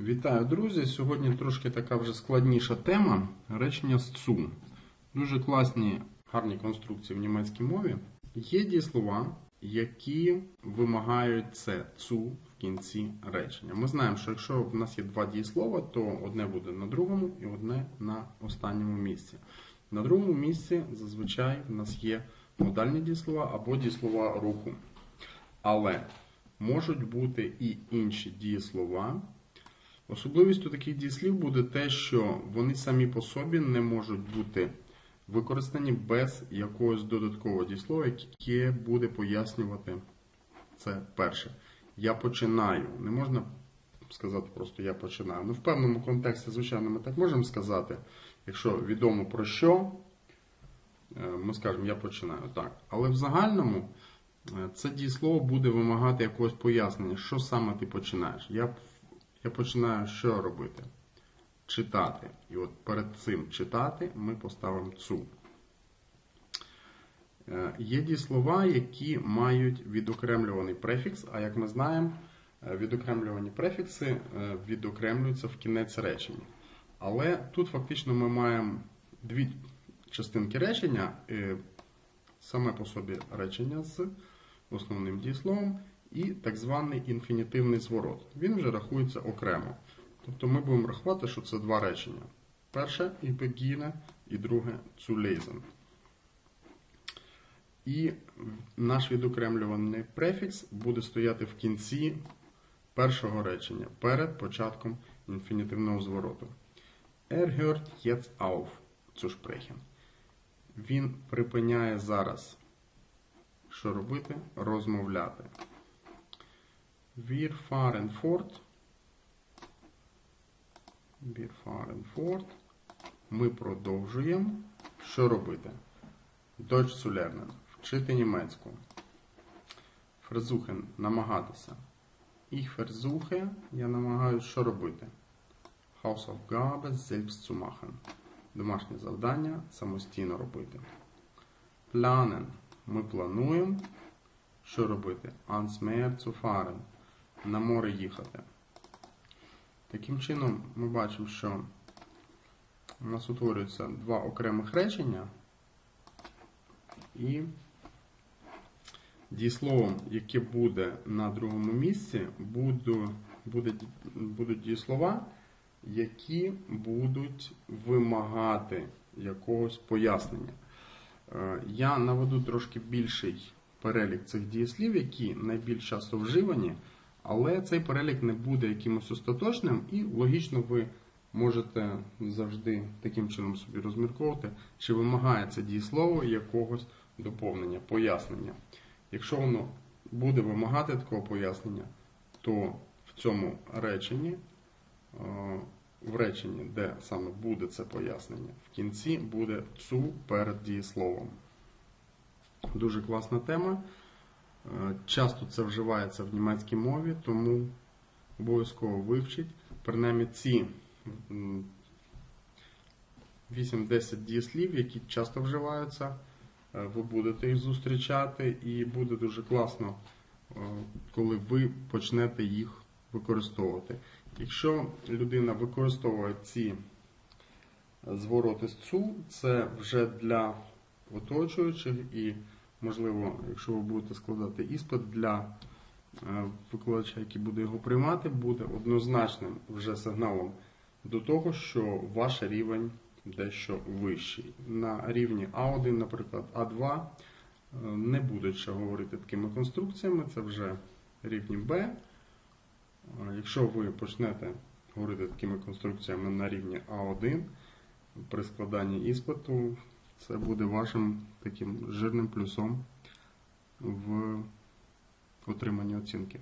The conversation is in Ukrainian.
Вітаю, друзі! Сьогодні трошки така вже складніша тема речення з цу. Дуже класні, гарні конструкції в німецькій мові. Є дієслова, які вимагають це цу в кінці речення. Ми знаємо, що якщо в нас є два дієслова, то одне буде на другому і одне на останньому місці. На другому місці зазвичай в нас є модальні дієслова або дієслова руху. Але можуть бути і інші дієслова. Особливістю таких дієслів буде те, що вони самі по собі не можуть бути використані без якогось додаткового дієслова, яке буде пояснювати це перше. Я починаю. Не можна сказати просто я починаю. Ну, в певному контексті, звичайно, ми так можемо сказати. Якщо відомо про що, е, ми скажемо я починаю. Так. Але в загальному е, це дієслово буде вимагати якогось пояснення, що саме ти починаєш. Я я починаю що робити? Читати. І от перед цим читати ми поставимо цу. Е, Є дієслова, які мають відокремлюваний префікс, а як ми знаємо, е, відокремлювані префікси е, відокремлюються в кінець речення. Але тут фактично ми маємо дві частинки речення, саме по собі речення з основним дієсловом і так званий інфінітивний зворот. Він вже рахується окремо. Тобто ми будемо рахувати, що це два речення. Перше і і друге zu. І наш відокремлюваний префікс буде стояти в кінці першого речення перед початком інфінітивного звороту. Er hört jetzt auf zu sprechen. Він припиняє зараз. Що робити? Розмовляти. Wir fahren fort. Wir fahren fort. Ми продовжуємо. Що робити? Deutsch zu lernen. Вчити німецьку. Versuchen – намагатися. Ich versuche, я намагаюся що робити? Hausaufgabe selbst zu machen. Домашнє завдання самостійно робити. Planen. Ми плануємо. Що робити? Ans Meer zu fahren. На море їхати. Таким чином, ми бачимо, що у нас утворюються два окремих речення. І дієсловом, яке буде на другому місці, буду, буде, будуть дієслова, які будуть вимагати якогось пояснення. Е, Я наведу трошки більший перелік цих дієслів, які найбільш часто вживані, але цей перелік не буде якимось остаточним, і логічно ви можете завжди таким чином собі розмірковувати, чи вимагає це дієслово якогось доповнення, пояснення. Якщо воно буде вимагати такого пояснення, то в цьому реченні, е, в реченні, де саме буде це пояснення, в кінці буде цу перед дієсловом. Дуже класна тема. Е, Часто це вживається в німецькій мові, тому обов'язково вивчіть. Принаймні ці 8-10 дієслів, які часто вживаються, е, ви будете їх зустрічати, і буде дуже класно, е, коли ви почнете їх використовувати. Якщо людина використовує ці звороти з цу, це вже для оточуючих і, можливо, якщо ви будете складати іспит для е, викладача, який буде його приймати, буде однозначним вже сигналом до того, що ваш рівень дещо вищий. На рівні А1, наприклад, А2 е, не будуть ще говорити такими конструкціями, це вже рівні Б. Е, Якщо ви почнете говорити такими конструкціями на рівні А1 при складанні іспиту, це буде вашим таким жирним плюсом в отриманні оцінки.